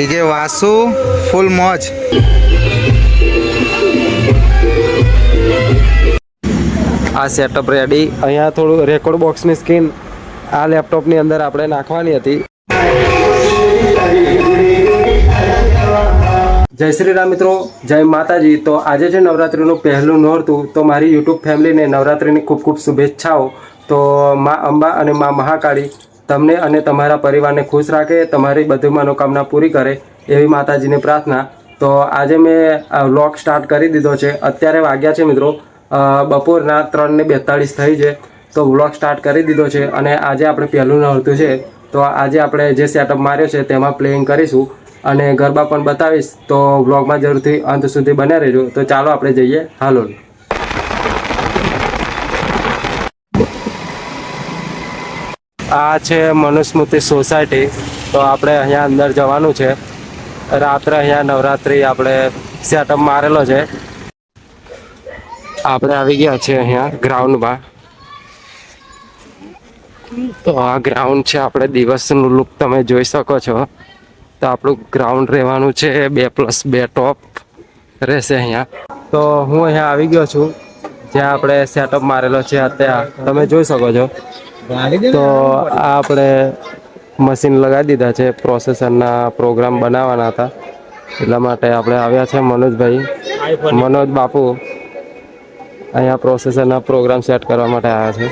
DJ વાસુ, ફૂલ મોજ. આ setup ready અહીંયા થોડું રેકોર્ડ બોક્સની સ્ક્રીન આ લેપટોપની અંદર આપણે નાખવાની હતી. જય શ્રી રામ મિત્રો, જય માતાજી. તો આજે છે નવરાત્રિનું પહેલું નોરતું, તો મારી યુટ્યુબ ફેમિલીને નવરાત્રિની ખૂબ ખૂબ શુભેચ્છાઓ. તો મા અંબા અને મા મહાકાળી તમને અને તમારા પરિવારને ખુશ રાખે, તમારી બધી મનોકામના પૂરી કરે એવી માતાજીની પ્રાર્થના. તો આજે મેં વ્લોગ સ્ટાર્ટ કરી દીધો છે. અત્યારે વાગ્યા છે મિત્રો બપોરના ત્રણ ને બેતાળીસ થઈ છે. તો વ્લોગ સ્ટાર્ટ કરી દીધો છે અને આજે આપણે પહેલું નહોતું છે. તો આજે આપણે જે સેટઅપ માર્યો છે તેમાં પ્લેઇંગ કરીશું. અને ગરબા પણ બતાવીશ. તો વ્લોગમાં જરૂરથી અંત સુધી બન્યા રહેજો. તો ચાલો આપણે જઈએ હાલોલ. આ છે મનુસ્મૃતિ સોસાયટી. તો આપણે અહીંયા અંદર જવાનું છે. રાત્રે અહીંયા નવરાત્રિ આપણે સેટઅપ મારેલો છે. આપણે આવી ગયા છે અહીંયા ગ્રાઉન્ડમાં. તો આ ગ્રાઉન્ડ છે આપણે દિવસનું લુક તમે જોઈ શકો છો. તો આપણું ગ્રાઉન્ડ રહેવાનું છે બે પ્લસ બે ટોપ રહેશે અહીંયા. તો હું અહીંયા આવી ગયો છું. જ્યાં આપણે સેટઅપ મારેલો છે અત્યારે. તમે જોઈ શકો છો. તો આ આપણે મશીન લગાવી દીધા છે પ્રોસેસરના પ્રોગ્રામ બનાવવાના હતા. એટલા માટે આપણે આવ્યા છે મનોજભાઈ. મનોજ બાપુ. અહીંયા પ્રોસેસરના પ્રોગ્રામ સેટ કરવા માટે આવ્યા છે.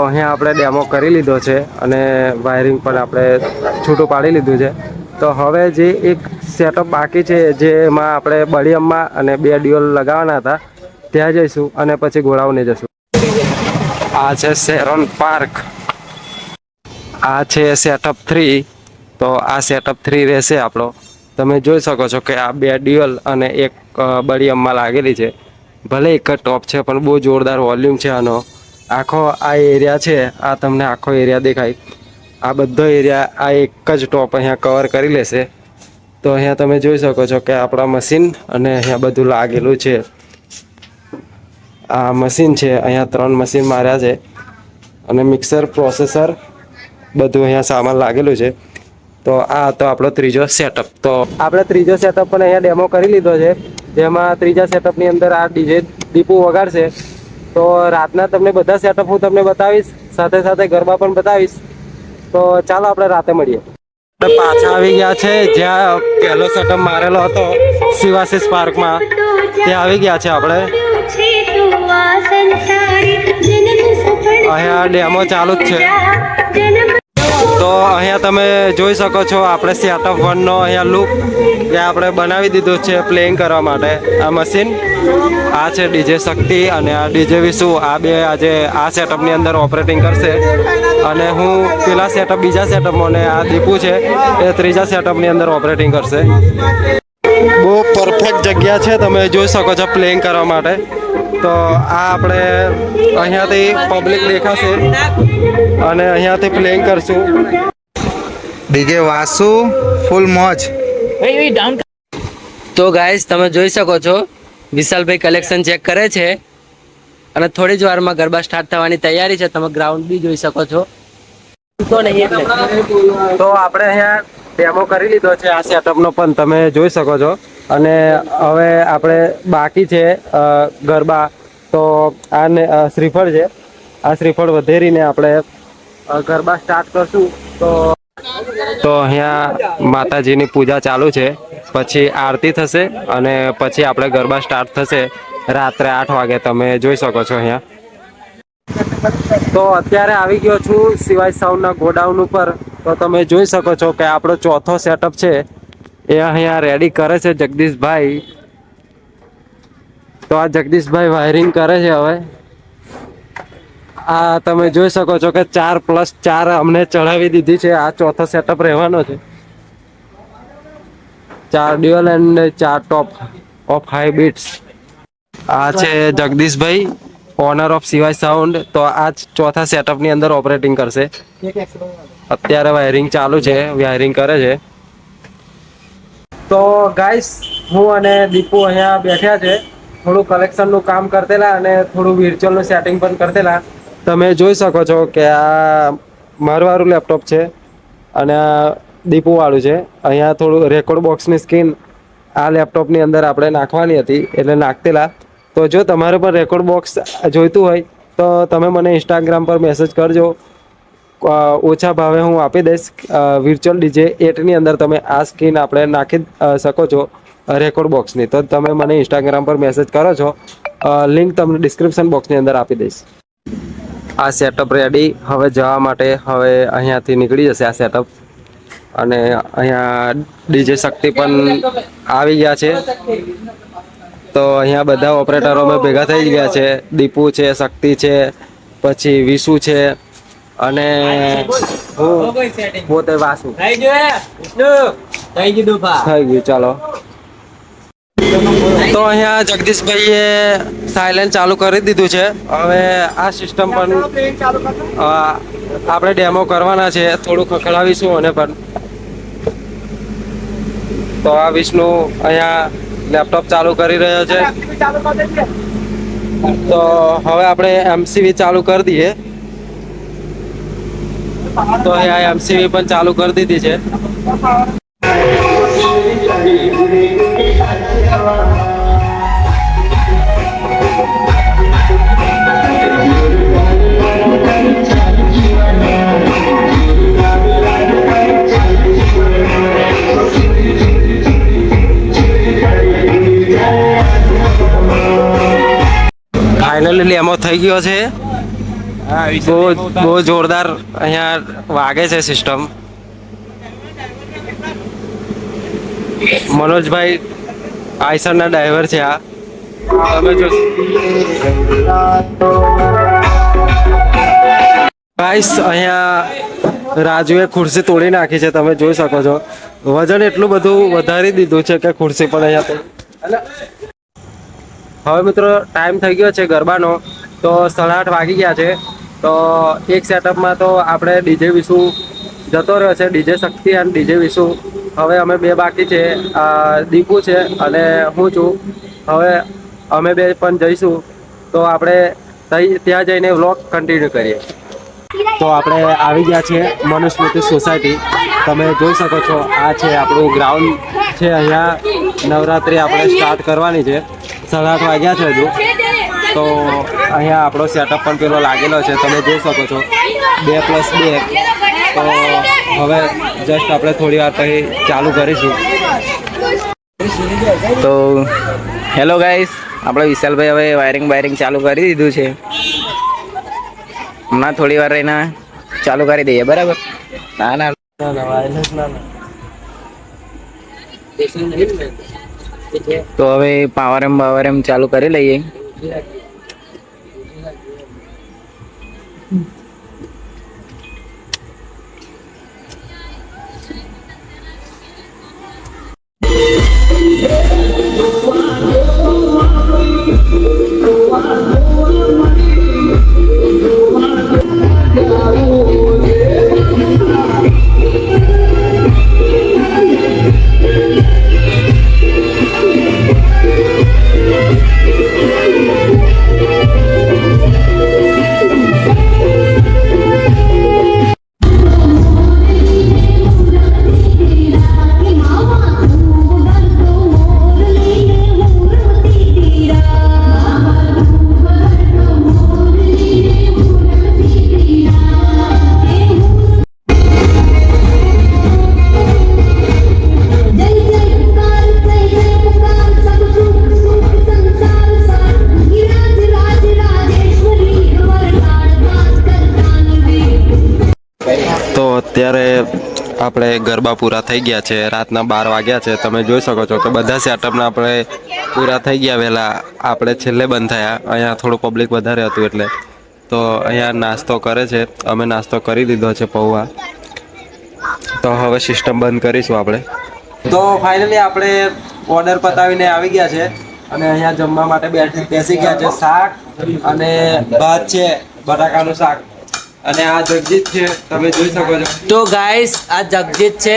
અહીંયા આપણે ડેમો કરી લીધો છે અને વાયરિંગ પણ આપણે છૂટું પાડી લીધું છે. તો હવે જે એક સેટઅપ બાકી છે જેમાં આપણે બળિયમમાં અને બે ડ્યુઅલ લગાવવાના હતા, ત્યાં જઈશું અને પછી ગોળાઓને જઈશું આ છે સેરોન પાર્ક. આ છે સેટઅપ થ્રી તો આ સેટઅપ થ્રી રહેશે આપણો. તમે જોઈ શકો છો કે આ બે ડ્યુઅલ અને એક બળિયમમાં લાગેલી છે. ભલે એક જ ટોપ છે, પણ બહુ જોરદાર વોલ્યુમ છે આનો. આખો આ એરિયા છે, આ તમને આખો એરિયા દેખાય. આ બધો એરિયા આ એક જ ટોપ અહીંયા કવર કરી લેશે. તો અહીંયા તમે જોઈ શકો છો કે આપણા મશીન અને અહીંયા બધું લાગેલું છે. આ મશીન છે, અહીંયા ત્રણ મશીન માર્યા છે. અને મિક્સર પ્રોસેસર બધું અહીંયા સામાન લાગેલું છે. તો આ હતો આપણો ત્રીજો સેટઅપ તો આપણે ત્રીજો સેટઅપ પણ અહીંયા ડેમો કરી લીધો છે. જેમાં ત્રીજા સેટઅપની અંદર આ ડીજે દીપુ વગાડશે. તો રાતના તમને બધા સેટઅપ હું તમને બતાવીશ સાથે સાથે ગરબા પણ બતાવીશ. તો ચાલો આપણે રાતે મળીએ. આપણે પાછા આવી ગયા છે જ્યાં પહેલો સેટઅપ મારેલો હતો શિવાશીષ પાર્કમાં. ત્યાં આવી ગયા છે આપણે. અહીંયા ડેમો ચાલુ જ છે. તો અહીંયા તમે જોઈ શકો છો, આપણે સેટઅપ વનનો અહીંયા લુક જે આપણે બનાવી દીધું છે પ્લેઇંગ કરવા માટે. આ મશીન આ છે ડીજે શક્તિ અને આ ડીજે વિશુ. આ બે આજે આ સેટઅપની અંદર ઓપરેટિંગ કરશે. અને હું પેલા સેટઅપ બીજા સેટઅપમાં અને આ દીપુ છે, એ ત્રીજા સેટઅપની અંદર ઓપરેટિંગ કરશે. બહુ પરફેક્ટ જગ્યા છે, તમે જોઈ શકો છો પ્લેઇંગ કરવા માટે. તો આ આપણે અહીંયાથી પબ્લિક દેખાશે અને અહીંયાથી પ્લેઇંગ કરશું. ડીજે વાસુ ફૂલ મોજ. તો ગાઈસ તમે જોઈ શકો છો વિશાલભાઈ કલેક્શન ચેક કરે છે. અને થોડી જ વારમાં ગરબા સ્ટાર્ટ થવાની તૈયારી છે. તમે ગ્રાઉન્ડ બી જોઈ શકો છો. તો નહીં તો આપણે અહીંયા ડેમો કરી લીધો છે આ સેટઅપનો પણ. તમે જોઈ શકો છો. અને હવે આપણે બાકી છે ગરબા. તો આ શ્રીફળ છે. આ શ્રીફળ વધેરીને આપણે ગરબા સ્ટાર્ટ કરશું. તો તો અહીંયા માતાજીની પૂજા ચાલુ છે. પછી આરતી થશે અને પછી આપણે ગરબા સ્ટાર્ટ થશે. રાત્રે આઠ વાગે તમે જોઈ શકો છો અહીંયા. તો અત્યારે આવી ગયો છું સિવાય સાઉન્ડના ગોડાઉન ઉપર. તો તમે જોઈ શકો છો કે આપણો ચોથો સેટઅપ છે. એ અહીંયા રેડી કરે છે જગદીશભાઈ. તો આ જગદીશભાઈ વાયરિંગ કરે છે હવે. આ તમે જોઈ શકો છો કે ચાર પ્લસ ચાર અમને ચડાવી દીધી છે. આ ચોથો સેટઅપ રહેવાનો છે. ચાર ડ્યુઅલ એન્ડ ચાર ટોપ ઓફ હાઈ બીટ્સ આ છે જગદીશભાઈ ઓનર ઓફ સિવાય સાઉન્ડ તો આ ચોથા સેટઅપની અંદર ઓપરેટિંગ કરશે. અત્યારે વાયરિંગ ચાલુ છે વાયરિંગ કરે છે. તો ગાઈસ હું અને દીપુ અહીંયા બેઠ્યા છે. થોડું કલેક્શનનું કામ કરતેલા અને થોડું વિર્ચ્યુઅલનું સેટિંગ પણ કરતેલા. તમે જોઈ શકો છો કે આ મારવાળું લેપટોપ છે અને આ દીપુવાળું છે. અહીંયા થોડું રેકોર્ડ બોક્સની સ્કીન આ લેપટોપની અંદર આપણે નાખવાની હતી, એટલે નાખતેલા. તો જો તમારે પણ રેકોર્ડ બોક્સ જોઈતું હોય, તો તમે મને ઇન્સ્ટાગ્રામ પર મેસેજ કરજો. ઓછા ભાવે હું આપી દઈશ. વિર્ચ્યુઅલ ડીજે એટની અંદર તમે આ સ્કીન આપણે નાખી શકો છો રેકોર્ડ બોક્સની તો તમે મને ઇન્સ્ટાગ્રામ પર મેસેજ કરો છો. લિંક તમને ડિસ્ક્રિપ્શન બોક્સની અંદર આપી દઈશ. આ સેટઅપ રેડી હવે જવા માટે હવે અહીંયાથી નીકળી જશે આ સેટઅપ અને અહીંયા ડીજે શક્તિ પણ આવી ગયા છે. તો અહીંયા બધા ઓપરેટરો અમે ભેગા થઈ ગયા છે. દીપુ છે, શક્તિ છે, પછી વિશુ છે. અને હું પોતે વાસુ. થઈ ગયું ચાલો. તો અહીંયા જગદીશભાઈએ સાયલેન્ટ ચાલુ કરી દીધું છે. હવે આ સિસ્ટમ પણ આપણે ડેમો કરવાના છે. થોડું ખખડાવીશું અને પણ. તો આ વિષ્ણુ અહીંયા લેપટોપ ચાલુ કરી રહ્યો છે. તો હવે આપણે એમસીવી ચાલુ કરી દઈએ. તો અહીંયા એમસીવી પણ ચાલુ કરી દીધી છે. ફાઇનલી લેમો થઈ ગયો છે. બહુ બહુ જોરદાર અહીંયા વાગે છે સિસ્ટમ મનોજભાઈ આઈસરના ડ્રાઈવર છે આ. તમે જો ગાઈસ અહીંયા રાજુએ ખુરશી તોડી નાખી છે, તમે જોઈ શકો છો. વજન એટલું બધું વધારી દીધું છે કે ખુરશી પણ અહીંયા હવે મિત્રો ટાઈમ થઈ ગયો છે ગરબાનો. તો સાડા આઠ વાગી ગયા છે. તો એક સેટઅપમાં તો આપણે ડીજે વિશુ જતો રહ્યો છે ડીજે શક્તિ અને ડીજે વિશુ. હવે અમે બે બાકી છે દીપુ છે અને હું છું. હવે અમે બે પણ જઈશું. તો આપણે ત્યાં જઈને વ્લોગ કન્ટિન્યુ કરીએ. તો આપણે આવી ગયા છીએ મનુસ્મૃતિ સોસાયટી. તમે જોઈ શકો છો, આ છે આપણું ગ્રાઉન્ડ છે અહીંયા. નવરાત્રિ આપણે સ્ટાર્ટ કરવાની છે. સાડા આઠ વાગ્યા છે હજુ. તો અહીંયા આપણો સેટઅપ પણ પેલો લાગેલો છે. તમે જોઈ શકો છો. બે પ્લસ બે. તો હવે જસ્ટ આપણે થોડી વાર પછી ચાલુ કરીશું. તો હેલો ગાઈસ આપણે વિશાલભાઈ હવે વાયરિંગ વાયરિંગ ચાલુ કરી દીધું છે. હમણાં થોડી વાર રહીને ચાલુ કરી દઈએ, બરાબર? ના ના. તો હવે પાવર એમ પાવર એમ ચાલુ કરી લઈએ. જય અત્યારે આપણે ગરબા પૂરા થઈ ગયા છે. રાતના બાર વાગ્યા છે. તમે જોઈ શકો છો કે બધા સેટઅપના આપણે પૂરા થઈ ગયા વહેલા. આપણે છેલ્લે બંધ થયા. અહીંયા થોડું પબ્લિક વધારે હતું એટલે. તો અહીંયા નાસ્તો કરે છે. અમે નાસ્તો કરી લીધો છે પૌવા. તો હવે સિસ્ટમ બંધ કરીશું આપણે. તો ફાઇનલી આપણે ઓર્ડર પતાવીને આવી ગયા છે. અને અહીંયા જમવા માટે બેસી ગયા છે. શાક અને ભાત છે. બટાકાનું શાક. અને આ જગજીત છે તમે જોઈ શકો છો. તો ગાઈસ આ જગજીત છે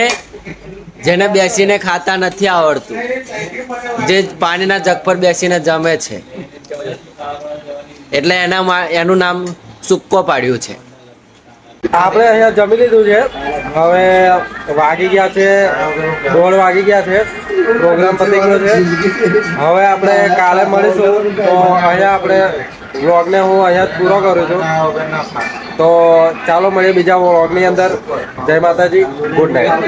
જેને બેસીને ખાતા નથી આવડતું. જે પાણીના જગ પર બેસીને જમે છે. એટલે એના એનું નામ સુક્કો પાડ્યું છે. આપણે અહીંયા જમી લીધું છે. હવે વાગી ગયા છે, દોઢ વાગી ગયા છે પ્રોગ્રામ પતી ગયો છે. હવે આપણે કાલે મળીશું, તો અહીંયા આપણે વ્લોગને હું અહીંયા જ પૂરો કરું છું. તો ચાલો મળીએ બીજા વ્લોગની અંદર. જય માતાજી, ગુડ નાઇટ